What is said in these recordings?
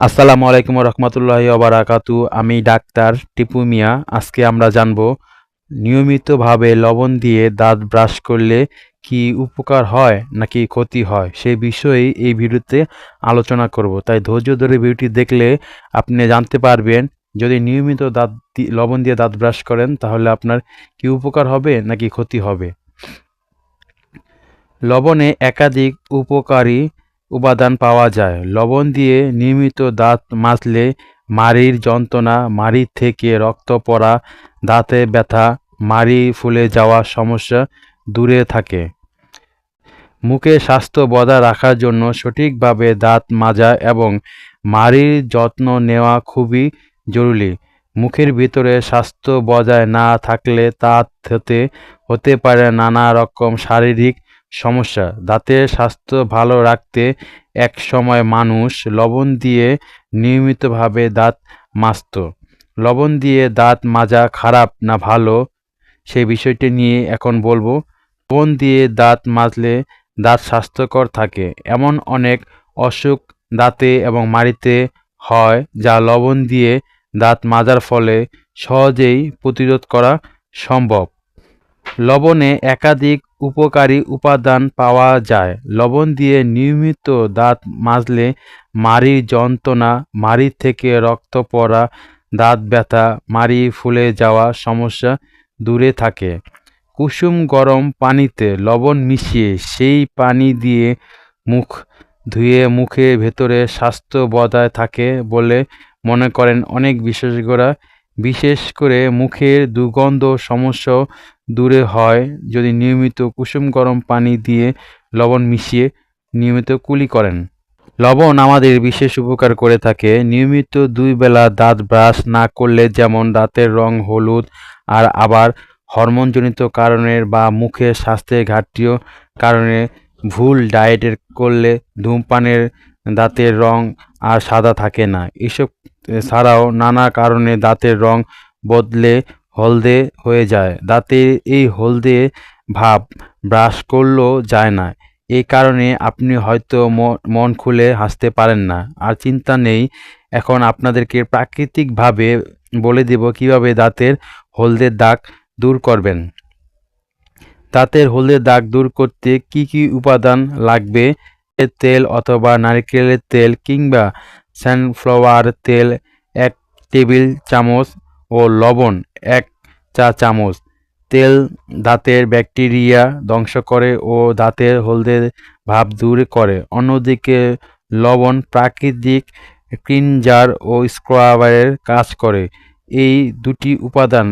আসসালামু আলাইকুম রহমতুল্লাহি ওবারাকাতু আমি ডাক্তার টিপু মিয়া। আজকে আমরা জানব, নিয়মিতভাবে লবণ দিয়ে দাঁত ব্রাশ করলে কি উপকার হয় নাকি ক্ষতি হয়? সেই বিষয়ে এই ভিডিওতে আলোচনা করব। তাই ধৈর্য ধরে ভিডিওটি দেখলে আপনি জানতে পারবেন, যদি নিয়মিত দাঁত লবণ দিয়ে দাঁত ব্রাশ করেন, তাহলে আপনার কি উপকার হবে নাকি ক্ষতি হবে? লবণে একাধিক উপকারী উপাদান পাওয়া যায়। লবণ দিয়ে নিয়মিত দাঁত মাজলে মাড়ির যন্ত্রণা, মাড়ি থেকে রক্ত পড়া, দাঁতে ব্যথা, মাড়ি ফুলে যাওয়া সমস্যা দূরে থাকে। মুখে স্বাস্থ্য বজায় রাখার জন্য সঠিকভাবে দাঁত মাজা এবং মাড়ির যত্ন নেওয়া খুবই জরুরি। মুখের ভিতরে স্বাস্থ্য বজায় না থাকলে তা হতে হতে পারে নানা রকম শারীরিক সমস্যা। দাঁতের স্বাস্থ্য ভালো রাখতে এক সময় মানুষ লবণ দিয়ে নিয়মিতভাবে দাঁত মাজত। লবণ দিয়ে দাঁত মাজা খারাপ না ভালো? সেই বিষয়টি নিয়ে এখন বলব, লবণ দিয়ে দাঁত মাজলে দাঁত স্বাস্থ্যকর থাকে। এমন অনেক অসুখ দাঁতে এবং মাড়িতে হয় যা লবণ দিয়ে দাঁত মাজার ফলে সহজেই প্রতিরোধ করা সম্ভব। লবণে একাধিক উপকারী উপাদান পাওয়া যায়। লবণ দিয়ে নিয়মিত দাঁত মাজলে মাড়ির যন্ত্রণা, মাড়ি থেকে রক্ত পড়া, দাঁত ব্যথা, মাড়ি ফুলে যাওয়া সমস্যা দূরে থাকে। কুসুম গরম পানিতে লবণ মিশিয়ে সেই পানি দিয়ে মুখ ধুয়ে মুখে ভেতরে স্বাস্থ্য বজায় থাকে বলে মনে করেন অনেক বিশেষজ্ঞরা। বিশেষ করে মুখের দুর্গন্ধ সমস্যাও দূরে হয় যদি নিয়মিত কুসুম গরম পানি দিয়ে লবণ মিশিয়ে নিয়মিত কুলি করেন। লবণ আমাদের বিশেষ উপকার করে থাকে। নিয়মিত দুই বেলা দাঁত ব্রাশ না করলে যেমন দাঁতের রং হলুদ আর আবার হরমোনজনিত কারণের বা মুখের স্বাস্থ্যের ঘাটতিও কারণে ভুল ডায়েটের করলে ধূমপানের দাঁতের রং আর সাদা থাকে না। এসব ছাড়াও নানা কারণে দাঁতের রং বদলে হলদে হয়ে যায়। দাঁতের এই হলদে ভাব ব্রাশ করলেও যায় না। এই কারণে আপনি হয়তো মন খুলে হাসতে পারেন না। আর চিন্তা নেই, এখন আপনাদেরকে প্রাকৃতিকভাবে বলে দেব কীভাবে দাঁতের হলদের দাগ দূর করবেন। দাঁতের হলদের দাগ দূর করতে কি কি উপাদান লাগবে? তেল অথবা নারকেলের তেল কিংবা সানফ্লাওয়ার তেল, এক টেবিল চামচ ও লবণ, এক চা চামচ। তেল দাঁতের ব্যাকটেরিয়া ধ্বংস করে ও দাঁতের হলদে ভাব দূর করে। অন্যদিকে, লবণ প্রাকৃতিক ক্লিনজার ও স্ক্রাবারের কাজ করে। এই দুটি উপাদান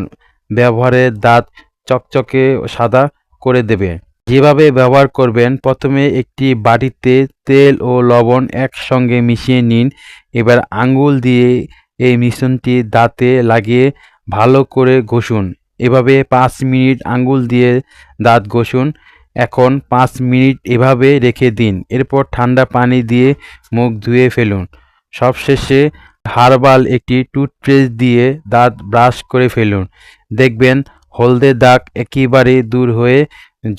ব্যবহারে দাঁত চকচকে সাদা করে দেবে। যেভাবে ব্যবহার করবেন, প্রথমে একটি বাটিতে তেল ও লবণ একসঙ্গে মিশিয়ে নিন। এবার আঙ্গুল দিয়ে এই মিশ্রণটি দাঁতে লাগিয়ে ভালো করে ঘষুন। এভাবে পাঁচ মিনিট আঙ্গুল দিয়ে দাঁত ঘষুন। এখন পাঁচ মিনিট এভাবে রেখে দিন। এরপর ঠান্ডা পানি দিয়ে মুখ ধুয়ে ফেলুন। সবশেষে হার্বাল একটি টুথপেস্ট দিয়ে দাঁত ব্রাশ করে ফেলুন। দেখবেন হলদে দাগ একেবারে দূর হয়ে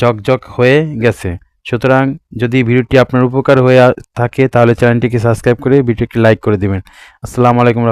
ঝকঝক হয়ে গেছে। সুতরাং যদি ভিডিওটি আপনার উপকার হয়ে থাকে, তাহলে চ্যানেলটিকে সাবস্ক্রাইব করে ভিডিওটি লাইক করে দিবেন। আসসালামু আলাইকুম